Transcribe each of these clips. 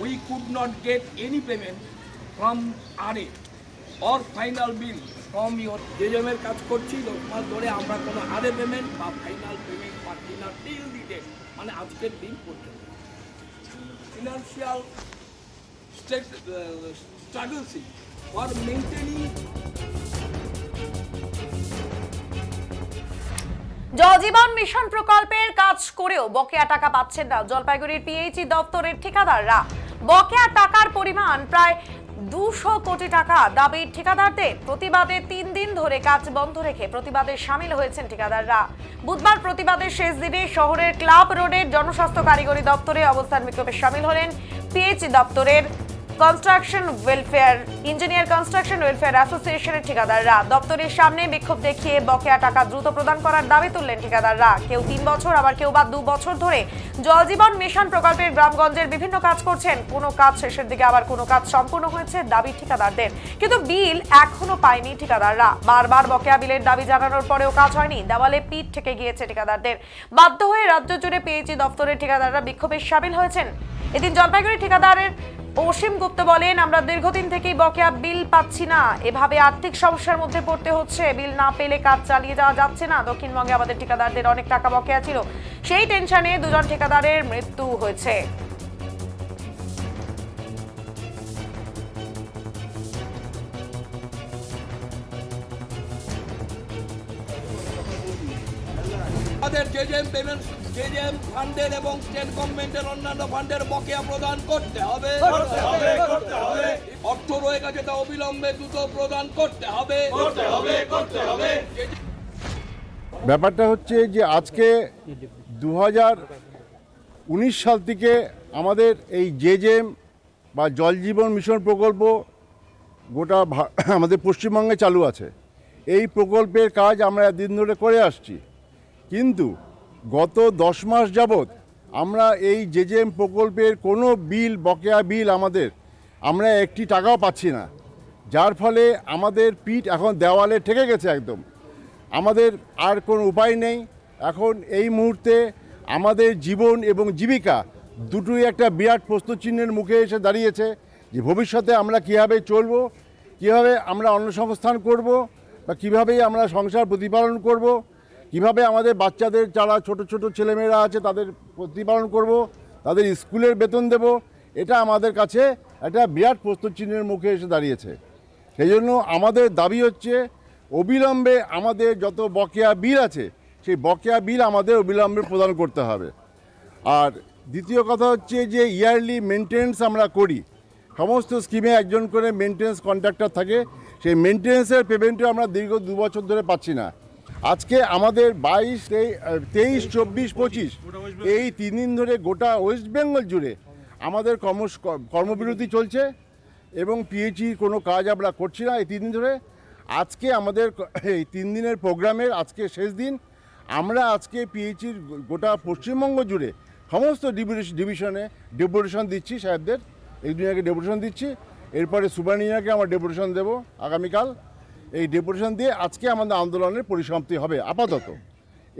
we could not get any payment from RA or final bill from your জেজমের কাজ করছি দশ মাস ধরে আমরা কোনো আরে পেমেন্ট বা ফাইনাল পেমেন্ট পাচ্ছি না টিল দি ডেট মানে আজকের দিন পর্যন্ত। Financial state স্ট্রাগলসিং for maintaining জলজীবন mission প্রকল্পের কাজ করেও বকেয়া টাকা পাচ্ছেন না জলপাইগুড়ির পিএইচই দপ্তরের ঠিকাদাররা। বকেয়া টাকার পরিমাণ প্রায় দুশো কোটি টাকা। দাবির ঠিকাদারদের প্রতিবাদে তিন দিন ধরে কাজ বন্ধ রেখে প্রতিবাদে সামিল হয়েছেন ঠিকাদাররা। বুধবার প্রতিবাদের শেষ দিনে শহরের ক্লাব রোডের জনস্বাস্থ্য কারিগরি দপ্তরে অবস্থান বিক্ষোভে সামিল হলেন পিএইচ দপ্তরের construction welfare engineer construction welfare অ্যাসোসিয়েশনের ঠিকাদাররা দপ্তরের সামনে বিক্ষোভ দেখিয়ে বকেয়া টাকা দ্রুত প্রদান করার দাবি তুললেন ঠিকাদাররা। কেউ তিন বছর, আবার কেউ বা দু বছর ধরে জলজীবন মিশন প্রকল্পের গ্রামগঞ্জের বিভিন্ন কাজ করছেন। কোনো কাজ শেষের দিকে আবার কোনো কাজ সম্পূর্ণ হয়েছে দাবি ঠিকাদারদের। কিন্তু বিল এখনও পায়নি ঠিকাদাররা। বারবার বকেয়া বিলের দাবি জানানোর পরেও কাজ হয়নি। দেওয়ালে পিঠ থেকে গিয়েছে ঠিকাদারদের। বাধ্য হয়ে রাজ্য জুড়ে পেয়েছি দপ্তরের ঠিকাদাররা বিক্ষোভে সামিল হয়েছেন। এদিন জলপাইগুড়ি ঠিকাদারের অসীম গুপ্ত বলেন, আমরা দীর্ঘদিন থেকেই বকেয়া বিল পাচ্ছি না। এভাবে আর্থিক সমস্যার মধ্যে পড়তে হচ্ছে। বিল না পেলে কাজ চালিয়ে যাওয়া যাচ্ছে না। দক্ষিণবঙ্গে আমাদের ঠিকাদারদের অনেক টাকা বকেয়া ছিল। সেই টেনশনে দুজন ঠিকাদারের মৃত্যু হয়েছে। আমাদের জেজেম পেমেন্ট ফান্ডের এবং স্টেট গভর্নমেন্টের অন্যান্য ফান্ডের বকেয়া প্রদান করতে হবে। অর্থ রয়ে গেছে তা অবিলম্বে দ্রুত প্রদান করতে হবে। ব্যাপারটা হচ্ছে যে আজকে দু উনিশ সাল থেকে আমাদের এই জেজেম বা জল জীবন মিশন প্রকল্প গোটা ভা- আমাদের পশ্চিমবঙ্গে চালু আছে। এই প্রকল্পের কাজ আমরা দিন ধরে করে আসছি। কিন্তু গত দশ মাস যাবৎ আমরা এই জেজেম প্রকল্পের কোনো বিল, বকেয়া বিল আমাদের, আমরা একটি টাকাও পাচ্ছি না। যার ফলে আমাদের পিঠ এখন দেওয়ালে ঠেকে গেছে একদম। আমাদের আর কোনো উপায় নেই। এখন এই মুহূর্তে আমাদের জীবন এবং জীবিকা দুটোই একটা বিরাট প্রশ্নচিহ্নের মুখে এসে দাঁড়িয়েছে যে ভবিষ্যতে আমরা কীভাবে চলব, কীভাবে আমরা অন্নসংস্থান করব বা কীভাবে আমরা সংসার প্রতিপালন করব। কীভাবে আমাদের বাচ্চাদের, যারা ছোট ছোট ছেলেমেয়েরা আছে, তাদের প্রতিপালন করব, তাদের স্কুলের বেতন দেব, এটা আমাদের কাছে একটা বিরাট প্রশ্নচিহ্নের মুখে এসে দাঁড়িয়েছে। সেই জন্য আমাদের দাবি হচ্ছে, অবিলম্বে আমাদের যত বকেয়া বিল আছে, সেই বকেয়া বিল আমাদের অবিলম্বে প্রদান করতে হবে। আর দ্বিতীয় কথা হচ্ছে যে, ইয়ারলি মেনটেন্স আমরা করি। সমস্ত স্কিমে একজন করে মেনটেন্স কন্ট্রাক্টর থাকে, সেই মেনটেন্সের পেমেন্টও আমরা দীর্ঘ দু বছর ধরে পাচ্ছি না। আজকে আমাদের বাইশ তেইশ, চব্বিশ, পঁচিশ, এই তিন দিন ধরে গোটা ওয়েস্ট বেঙ্গল জুড়ে আমাদের কর্ম কর্মবিরতি চলছে এবং পিএইচির কোনো কাজ আমরা করছি না এই তিন দিন ধরে। আজকে আমাদের এই তিন দিনের প্রোগ্রামের আজকে শেষ দিন। আমরা আজকে পিএইচির গোটা পশ্চিমবঙ্গ জুড়ে সমস্ত ডিভিশন ডেপুটেশন দিচ্ছি সাহেবদের। এক দুজনকে ডেপুটেশন দিচ্ছি, এরপরে সুবানিয়াকে আমরা ডেপুটেশন দেবো আগামীকাল। এই ডেপুটেশন দিয়ে আজকে আমাদের আন্দোলনের পরিসমাপ্তি হবে আপাতত।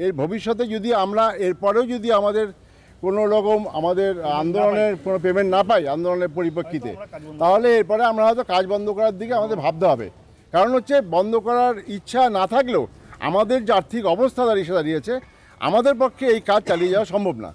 এর ভবিষ্যতে যদি আমরা এরপরেও যদি আমাদের কোনো রকম আমাদের আন্দোলনের কোনো পেমেন্ট না পাই আন্দোলনের পরিপ্রেক্ষিতে তাহলে এরপরে আমরা হয়তো কাজ বন্ধ করার দিকে আমাদের ভাবতে হবে। কারণ হচ্ছে বন্ধ করার ইচ্ছা না থাকলেও আমাদের যে আর্থিক অবস্থা দাঁড়িয়ে দাঁড়িয়েছে আমাদের পক্ষে এই কাজ চালিয়ে যাওয়া সম্ভব না।